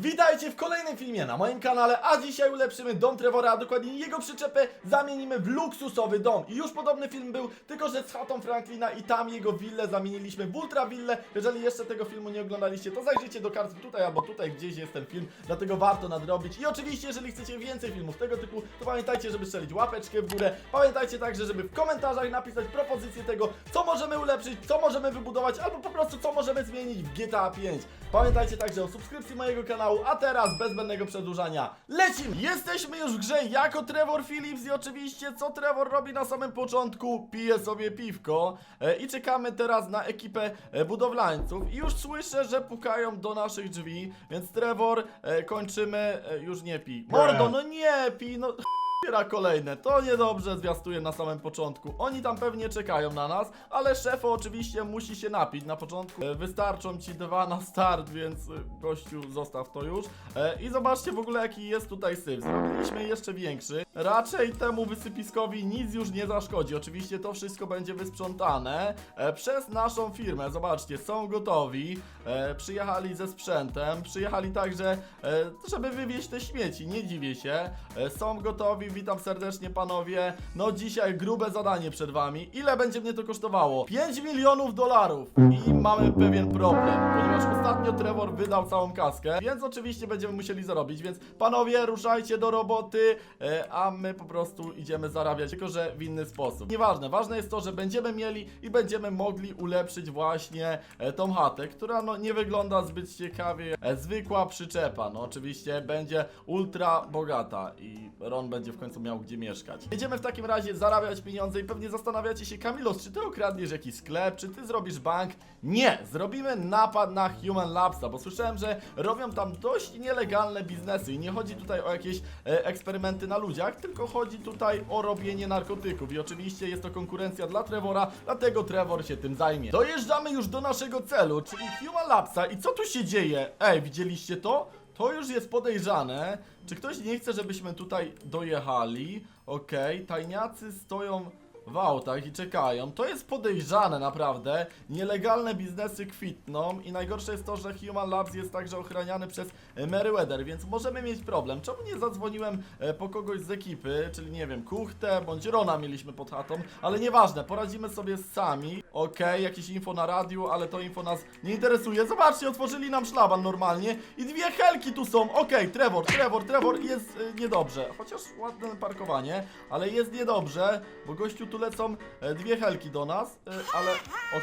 Witajcie w kolejnym filmie na moim kanale, a dzisiaj ulepszymy dom Trevora, a dokładnie jego przyczepę zamienimy w luksusowy dom. I już podobny film był, tylko że z chatą Franklina i tam jego willę zamieniliśmy w ultra willę. Jeżeli jeszcze tego filmu nie oglądaliście, to zajrzyjcie do kart tutaj albo tutaj gdzieś jest ten film, dlatego warto nadrobić. I oczywiście, jeżeli chcecie więcej filmów tego typu, to pamiętajcie, żeby strzelić łapeczkę w górę. Pamiętajcie także, żeby w komentarzach napisać propozycję tego, co możemy ulepszyć, co możemy wybudować, albo po prostu co możemy zmienić w GTA 5. Pamiętajcie także o subskrypcji mojego kanału, a teraz bez zbędnego przedłużania lecimy! Jesteśmy już w grze jako Trevor Phillips i oczywiście co Trevor robi na samym początku? Pije sobie piwko e, i czekamy teraz na ekipę e, budowlańców i już słyszę, że pukają do naszych drzwi, więc Trevor e, kończymy, e, już nie pij. Mordo, no nie pij, no... Otwiera kolejne, to niedobrze zwiastuje na samym początku. Oni tam pewnie czekają na nas, ale szefo oczywiście musi się napić na początku. E, Wystarczą ci dwa na start, więc e, gościu zostaw to już. E, I zobaczcie w ogóle jaki jest tutaj syf. Zrobiliśmy jeszcze większy. Raczej temu wysypiskowi nic już nie zaszkodzi. Oczywiście to wszystko będzie wysprzątane e, przez naszą firmę. Zobaczcie, są gotowi. E, przyjechali ze sprzętem. Przyjechali także, e, żeby wywieźć te śmieci. Nie dziwię się. E, są gotowi. Witam serdecznie panowie. No dzisiaj grube zadanie przed wami. Ile będzie mnie to kosztowało? 5 milionów dolarów. I mamy pewien problem, ponieważ ostatnio Trevor wydał całą kaskę, więc oczywiście będziemy musieli zarobić, więc panowie ruszajcie do roboty, e, a my po prostu idziemy zarabiać, tylko że w inny sposób. Nieważne, ważne jest to, że będziemy mieli i będziemy mogli ulepszyć właśnie e, tą chatę, która no nie wygląda zbyt ciekawie. E, zwykła przyczepa, no oczywiście będzie ultra bogata i Ron będzie w końcu miał gdzie mieszkać. Jedziemy w takim razie zarabiać pieniądze i pewnie zastanawiacie się, Kamilos, czy ty okradniesz jakiś sklep, czy ty zrobisz bank? Nie, zrobimy napad na Human Labsa, bo słyszałem, że robią tam dość nielegalne biznesy i nie chodzi tutaj o jakieś e, eksperymenty na ludziach, tylko chodzi tutaj o robienie narkotyków i oczywiście jest to konkurencja dla Trevora, dlatego Trevor się tym zajmie. Dojeżdżamy już do naszego celu, czyli Human Labsa i co tu się dzieje? Ej, widzieliście to? To już jest podejrzane. Czy ktoś nie chce, żebyśmy tutaj dojechali? Okej, tajniacy stoją w autach i czekają. To jest podejrzane naprawdę. Nielegalne biznesy kwitną i najgorsze jest to, że Human Labs jest także ochraniany przez Meriwether, więc możemy mieć problem. Czemu nie zadzwoniłem e, po kogoś z ekipy, czyli nie wiem, Kuchtę bądź Rona mieliśmy pod chatą, ale nieważne, poradzimy sobie sami. Okej, jakieś info na radiu, ale to info nas nie interesuje. Zobaczcie, otworzyli nam szlaban normalnie i dwie helki tu są. Okej, Trevor, Trevor, Trevor jest e, niedobrze. Chociaż ładne parkowanie, ale jest niedobrze, bo gościu tu lecą e, dwie helki do nas, e, ale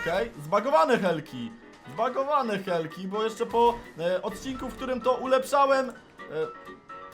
okej, zbagowane helki. Zbagowane helki, bo jeszcze po e, odcinku, w którym to ulepszałem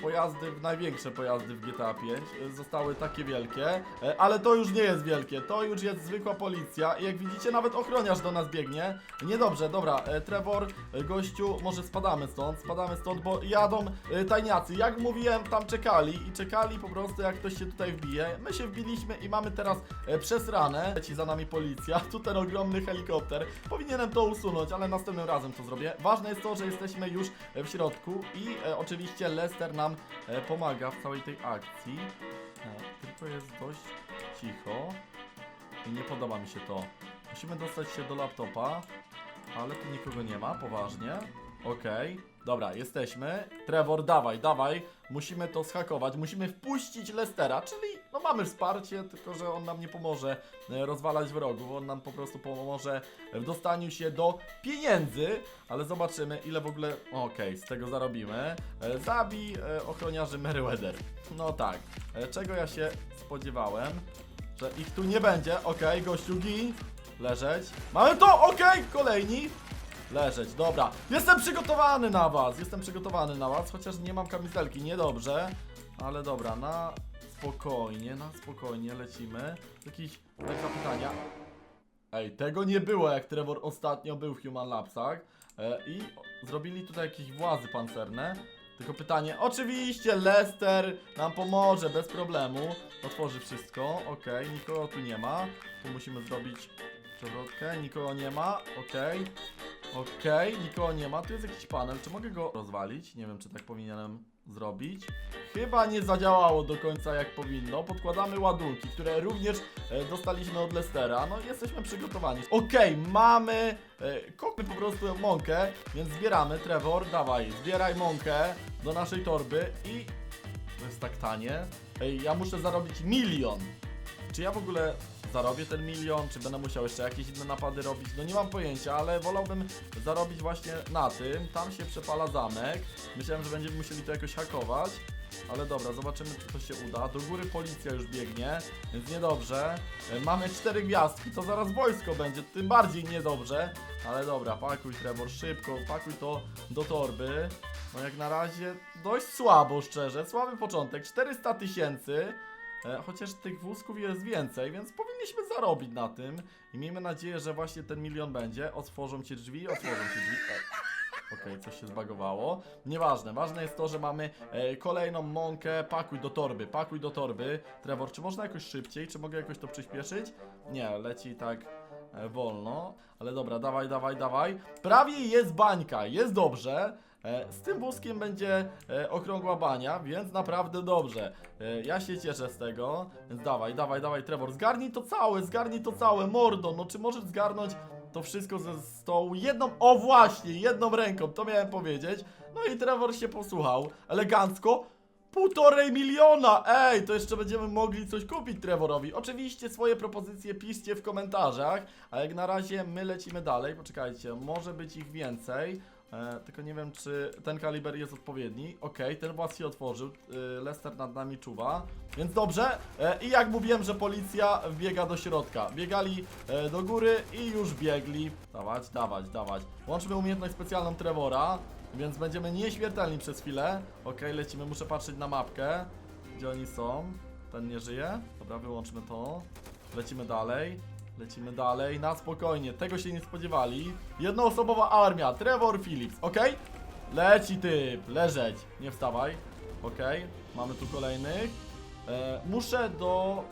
pojazdy, największe pojazdy w GTA 5 e, zostały takie wielkie, e, ale to już nie jest wielkie, to już jest zwykła policja i jak widzicie nawet ochroniarz do nas biegnie. Niedobrze, dobra, e, Trevor, gościu, może spadamy stąd, spadamy stąd, bo jadą tajniacy. Jak mówiłem, tam czekali i czekali po prostu jak ktoś się tutaj wbije. My się wbiliśmy i mamy teraz przesrane. Leci za nami policja, tu ten ogromny helikopter. Powinienem to usunąć, ale następnym razem to zrobię. Ważne jest to, że jesteśmy już w środku i oczywiście Lester nam e, pomaga w całej tej akcji. E, tylko jest dość cicho i nie podoba mi się to. Musimy dostać się do laptopa, ale tu nikogo nie ma, poważnie. Okej, dobra, jesteśmy. Trevor, dawaj, dawaj. Musimy to schakować, musimy wpuścić Lestera, czyli mamy wsparcie, tylko że on nam nie pomoże e, rozwalać wrogów, on nam po prostu pomoże w dostaniu się do pieniędzy, ale zobaczymy ile w ogóle, okej, z tego zarobimy. E, Zabij e, ochroniarzy Meriwether. No tak, czego ja się spodziewałem, że ich tu nie będzie, okej, gościu gin, leżeć. Mamy to, okej, kolejni. Leżeć, dobra. Jestem przygotowany na was, jestem przygotowany na was, chociaż nie mam kamizelki, niedobrze. Ale dobra, na spokojnie, na spokojnie lecimy. Jakieś taka pytania. Ej, tego nie było jak Trevor ostatnio był w Human Labsach. E, I zrobili tutaj jakieś włazy pancerne. Tylko pytanie, oczywiście Lester nam pomoże bez problemu. Otworzy wszystko, okej, nikogo tu nie ma. Tu musimy zrobić przewrotkę, nikogo nie ma, okej. Okej, nikogo nie ma. Tu jest jakiś panel. Czy mogę go rozwalić? Nie wiem, czy tak powinienem zrobić. Chyba nie zadziałało do końca jak powinno. Podkładamy ładunki, które również e, dostaliśmy od Lestera. No jesteśmy przygotowani. Okej, mamy... E, po prostu mąkę, więc zbieramy. Trevor, dawaj, zbieraj mąkę do naszej torby i... To jest tak tanie. Ej, ja muszę zarobić milion. Czy ja w ogóle zarobię ten milion, czy będę musiał jeszcze jakieś inne napady robić? No nie mam pojęcia, ale wolałbym zarobić właśnie na tym. Tam się przepala zamek. Myślałem, że będziemy musieli to jakoś hakować. Ale dobra, zobaczymy czy to się uda. Do góry policja już biegnie, więc niedobrze. E, Mamy cztery gwiazdki, to zaraz wojsko będzie, tym bardziej niedobrze. Ale dobra, pakuj Trevor, szybko, pakuj to do torby. No jak na razie dość słabo, szczerze, słaby początek, 400 tysięcy. E, Chociaż tych wózków jest więcej, więc powinniśmy zarobić na tym. I miejmy nadzieję, że właśnie ten milion będzie. Otworzą ci drzwi, otworzą ci drzwi. E, Okej, coś się zbagowało. Nieważne, ważne jest to, że mamy e, kolejną mąkę. Pakuj do torby, pakuj do torby. Trevor, czy można jakoś szybciej? Czy mogę jakoś to przyspieszyć? Nie, leci tak wolno. Ale dobra, dawaj, dawaj, dawaj. Prawie jest bańka, jest dobrze. E, Z tym wózkiem będzie e, okrągła bania, więc naprawdę dobrze. E, Ja się cieszę z tego, więc dawaj, dawaj, dawaj, Trevor, zgarnij to całe, zgarnij to całe, mordo, no czy możesz zgarnąć to wszystko ze stołu jedną, o właśnie, jedną ręką, to miałem powiedzieć. No i Trevor się posłuchał, elegancko, Półtorej miliona! Ej, to jeszcze będziemy mogli coś kupić Trevorowi. Oczywiście swoje propozycje piszcie w komentarzach, a jak na razie my lecimy dalej. Poczekajcie, może być ich więcej. E, tylko nie wiem, czy ten kaliber jest odpowiedni. Okej, ten włas się otworzył. E, Lester nad nami czuwa. Więc dobrze. E, I jak mówiłem, że policja wbiega do środka. Biegali e, do góry i już biegli. Dawać, dawać, dawać. Łączmy umiejętność specjalną Trevora. Więc będziemy nieśmiertelni przez chwilę. Okej, lecimy, muszę patrzeć na mapkę. Gdzie oni są? Ten nie żyje. Dobra, wyłączmy to. Lecimy dalej. Lecimy dalej, na spokojnie, tego się nie spodziewali. Jednoosobowa armia, Trevor Phillips, okej? Leci typ, leżeć, nie wstawaj. Okej, mamy tu kolejnych. E, muszę do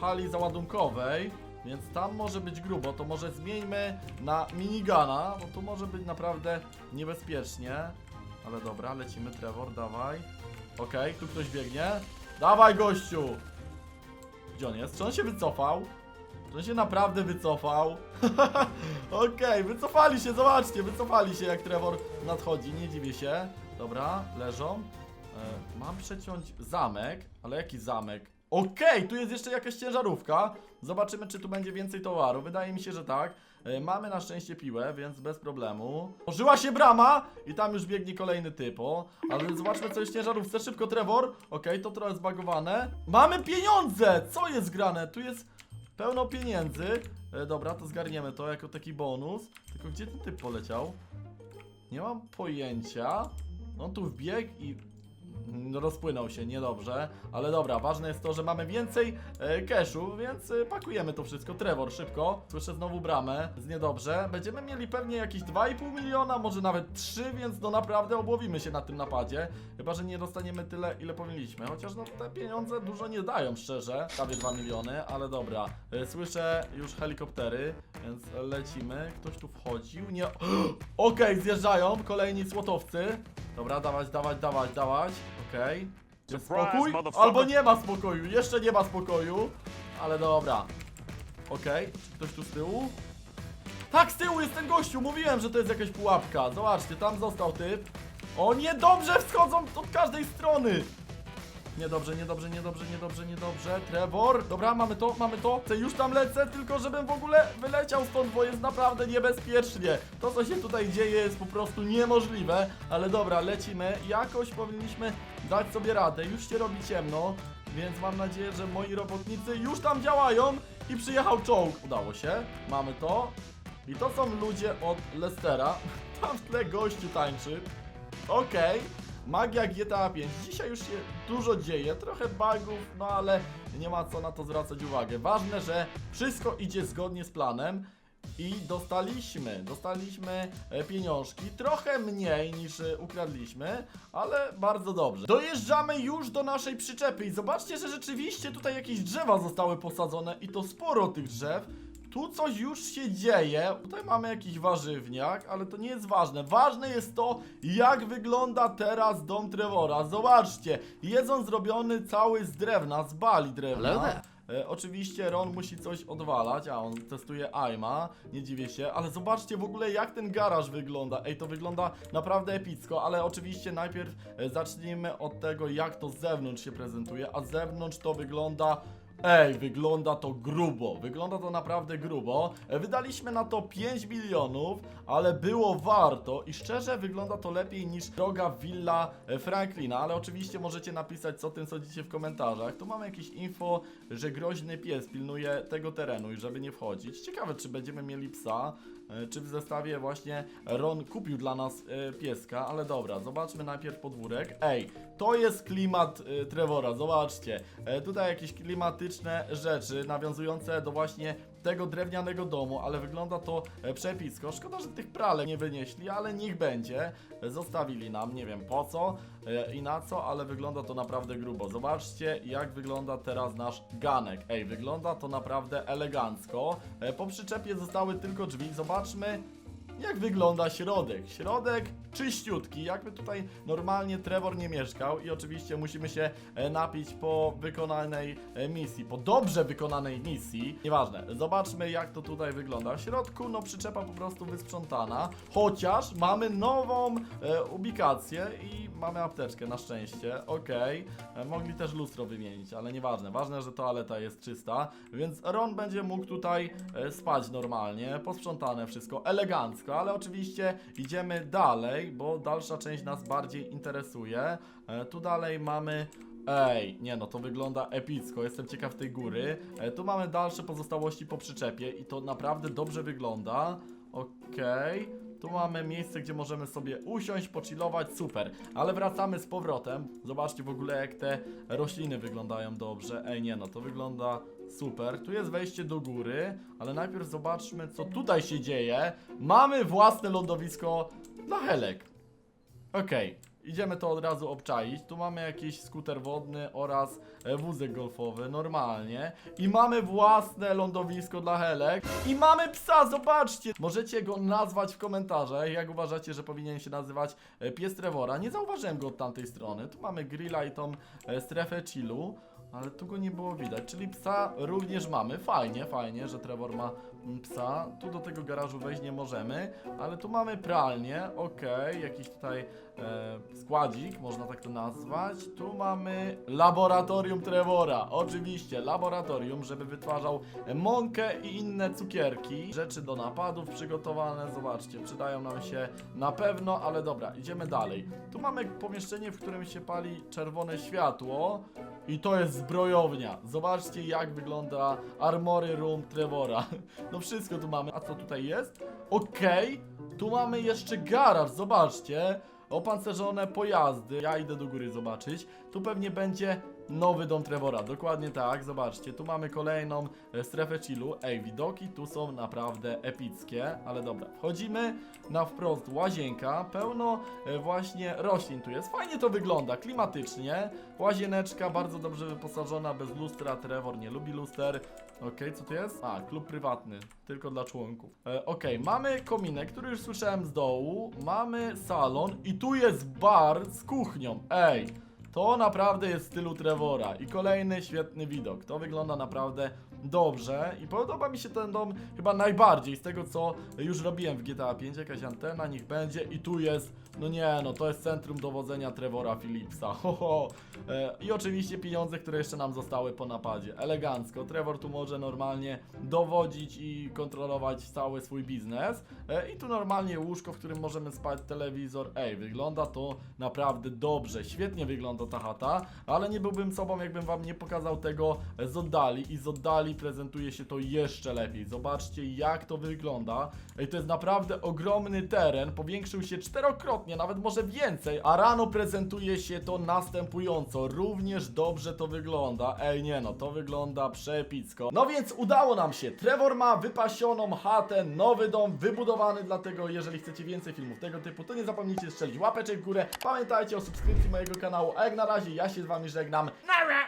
hali załadunkowej, więc tam może być grubo, to może zmieńmy na minigana, bo tu może być naprawdę niebezpiecznie. Ale dobra, lecimy, Trevor, dawaj. Okej, tu ktoś biegnie. Dawaj, gościu! Gdzie on jest? Czy on się wycofał? On się naprawdę wycofał? Okej, wycofali się, zobaczcie, wycofali się jak Trevor nadchodzi, nie dziwię się. Dobra, leżą. E, mam przeciąć zamek, ale jaki zamek? Okej, tu jest jeszcze jakaś ciężarówka. Zobaczymy, czy tu będzie więcej towaru. Wydaje mi się, że tak. E, mamy na szczęście piłę, więc bez problemu. Ożyła się brama i tam już biegnie kolejny typo. Ale zobaczmy, co jest w ciężarówce. Szybko, Trevor. Okej, to trochę zbagowane. Mamy pieniądze! Co jest grane? Tu jest pełno pieniędzy. E, dobra, to zgarniemy to jako taki bonus. Tylko gdzie ten typ poleciał? Nie mam pojęcia. On tu wbiegł i rozpłynął się niedobrze, ale dobra, ważne jest to, że mamy więcej e, cashu, więc e, pakujemy to wszystko. Trevor, szybko. Słyszę znowu bramę, jest niedobrze. Będziemy mieli pewnie jakieś 2,5 miliona, może nawet 3, więc no naprawdę obłowimy się na tym napadzie. Chyba, że nie dostaniemy tyle, ile powinniśmy. Chociaż no te pieniądze dużo nie dają, szczerze. Prawie 2 miliony, ale dobra. E, Słyszę już helikoptery, więc lecimy. Ktoś tu wchodził? Nie. Okej, zjeżdżają kolejni słotowcy. Dobra, dawać, dawać, dawać, dawać. Okej. Jest Surprise, spokój? motherfucker. Albo nie ma spokoju, jeszcze nie ma spokoju. Ale dobra. Okej, czy ktoś tu z tyłu? Tak, z tyłu jest ten gościu, mówiłem, że to jest jakaś pułapka. Zobaczcie, tam został typ. O, niedobrze wschodzą od każdej strony. Niedobrze, niedobrze, niedobrze, niedobrze, niedobrze. Trevor, dobra, mamy to, mamy to. Chcę już tam lecę, tylko żebym w ogóle wyleciał stąd, bo jest naprawdę niebezpiecznie. To, co się tutaj dzieje, jest po prostu niemożliwe. Ale dobra, lecimy. Jakoś powinniśmy dać sobie radę. Już się robi ciemno, więc mam nadzieję, że moi robotnicy już tam działają i przyjechał czołg. Udało się, mamy to. I to są ludzie od Lestera. Tam w tle gościu tańczy. Okej. Magia GTA 5. Dzisiaj już się dużo dzieje, trochę bugów, no ale nie ma co na to zwracać uwagę. Ważne, że wszystko idzie zgodnie z planem. I dostaliśmy, dostaliśmy e, pieniążki, trochę mniej niż e, ukradliśmy, ale bardzo dobrze. Dojeżdżamy już do naszej przyczepy i zobaczcie, że rzeczywiście tutaj jakieś drzewa zostały posadzone i to sporo tych drzew. Tu coś już się dzieje. Tutaj mamy jakiś warzywniak, ale to nie jest ważne. Ważne jest to, jak wygląda teraz dom Trevora. Zobaczcie, jest on zrobiony cały z drewna, z bali drewna. There. E, oczywiście Ron musi coś odwalać, a on testuje Aima, nie dziwię się, ale zobaczcie w ogóle jak ten garaż wygląda. Ej, to wygląda naprawdę epicko, ale oczywiście najpierw e, zacznijmy od tego jak to z zewnątrz się prezentuje, a z zewnątrz to wygląda... Ej, wygląda to grubo, wygląda to naprawdę grubo. E, Wydaliśmy na to 5 milionów, ale było warto i szczerze wygląda to lepiej niż droga willa e, Franklina, ale oczywiście możecie napisać co tym sądzicie w komentarzach. Tu mamy jakieś info, że groźny pies pilnuje tego terenu i żeby nie wchodzić. Ciekawe czy będziemy mieli psa, czy w zestawie właśnie Ron kupił dla nas e, pieska, ale dobra, zobaczmy najpierw podwórek. Ej, to jest klimat e, Trevora, zobaczcie. E, tutaj jakieś klimatyczne rzeczy nawiązujące do właśnie tego drewnianego domu, ale wygląda to e, przepicko. Szkoda, że tych pralek nie wynieśli, ale niech będzie. Zostawili nam, nie wiem po co e, i na co, ale wygląda to naprawdę grubo. Zobaczcie, jak wygląda teraz nasz ganek. Ej, wygląda to naprawdę elegancko. E, Po przyczepie zostały tylko drzwi. Zobaczmy, jak wygląda środek. Środek czyściutki, jakby tutaj normalnie Trevor nie mieszkał i oczywiście musimy się e, napić po wykonanej e, misji, po dobrze wykonanej misji. Nieważne, zobaczmy jak to tutaj wygląda. W środku no przyczepa po prostu wysprzątana, chociaż mamy nową e, ubikację i mamy apteczkę na szczęście, okej. E, Mogli też lustro wymienić, ale nieważne. Ważne, że toaleta jest czysta, więc Ron będzie mógł tutaj e, spać normalnie, posprzątane wszystko, elegancko, ale oczywiście idziemy dalej, bo dalsza część nas bardziej interesuje. E, Tu dalej mamy Ej, nie no, to wygląda epicko, jestem ciekaw tej góry. E, tu mamy dalsze pozostałości po przyczepie i to naprawdę dobrze wygląda. Okej. Tu mamy miejsce, gdzie możemy sobie usiąść, pochillować, super. Ale wracamy z powrotem. Zobaczcie w ogóle jak te rośliny wyglądają dobrze. Ej, nie no, to wygląda super. Tu jest wejście do góry, ale najpierw zobaczmy co tutaj się dzieje. Mamy własne lądowisko dla helek. Okej, idziemy to od razu obczaić. Tu mamy jakiś skuter wodny oraz e, wózek golfowy, normalnie. I mamy własne lądowisko dla helek. I mamy psa, zobaczcie! Możecie go nazwać w komentarzach, jak uważacie, że powinien się nazywać e, pies Trevora. Nie zauważyłem go od tamtej strony. Tu mamy grilla i tą e, strefę chillu. Ale tu go nie było widać, czyli psa również mamy. Fajnie, fajnie, że Trevor ma mm, psa. Tu do tego garażu wejść nie możemy, ale tu mamy pralnię, okej, jakiś tutaj e, składzik, można tak to nazwać. Tu mamy laboratorium Trevora, oczywiście, laboratorium, żeby wytwarzał mąkę i inne cukierki. Rzeczy do napadów przygotowane, zobaczcie, przydają nam się na pewno, ale dobra, idziemy dalej. Tu mamy pomieszczenie, w którym się pali czerwone światło i to jest zbrojownia. Zobaczcie jak wygląda Armory Room Trevora. No wszystko tu mamy. A co tutaj jest? Okej, tu mamy jeszcze garaż, zobaczcie. Opancerzone pojazdy. Ja idę do góry zobaczyć. Tu pewnie będzie nowy dom Trevora. Dokładnie tak, zobaczcie. Tu mamy kolejną e, strefę chillu. Ej, widoki tu są naprawdę epickie. Ale dobra, wchodzimy na wprost łazienka. Pełno e, właśnie roślin tu jest. Fajnie to wygląda, klimatycznie. Łazieneczka bardzo dobrze wyposażona, bez lustra. Trevor nie lubi luster. Okej, co tu jest? A, klub prywatny, tylko dla członków. E, Okej, mamy kominek, który już słyszałem z dołu. Mamy salon i tu jest bar z kuchnią. Ej, to naprawdę jest w stylu Trevora. I kolejny świetny widok. To wygląda naprawdę dobrze i podoba mi się ten dom chyba najbardziej z tego co już robiłem w GTA 5. Jakaś antena, niech będzie i tu jest, no nie no, to jest centrum dowodzenia Trevora Phillipsa. Ho, ho. E, I oczywiście pieniądze, które jeszcze nam zostały po napadzie. Elegancko. Trevor tu może normalnie dowodzić i kontrolować cały swój biznes. E, I tu normalnie łóżko, w którym możemy spać, telewizor. Ej, wygląda to naprawdę dobrze. Świetnie wygląda ta chata, ale nie byłbym sobą, jakbym wam nie pokazał tego z oddali. I z oddali prezentuje się to jeszcze lepiej. Zobaczcie, jak to wygląda. Ej, to jest naprawdę ogromny teren. Powiększył się czterokrotnie, nawet może więcej. A rano prezentuje się to następująco. Również dobrze to wygląda. Ej, nie no, to wygląda przepicko. No więc udało nam się. Trevor ma wypasioną chatę, nowy dom wybudowany, dlatego jeżeli chcecie więcej filmów tego typu, to nie zapomnijcie strzelić łapeczek w górę. Pamiętajcie o subskrypcji mojego kanału, a jak na razie ja się z wami żegnam. Nara!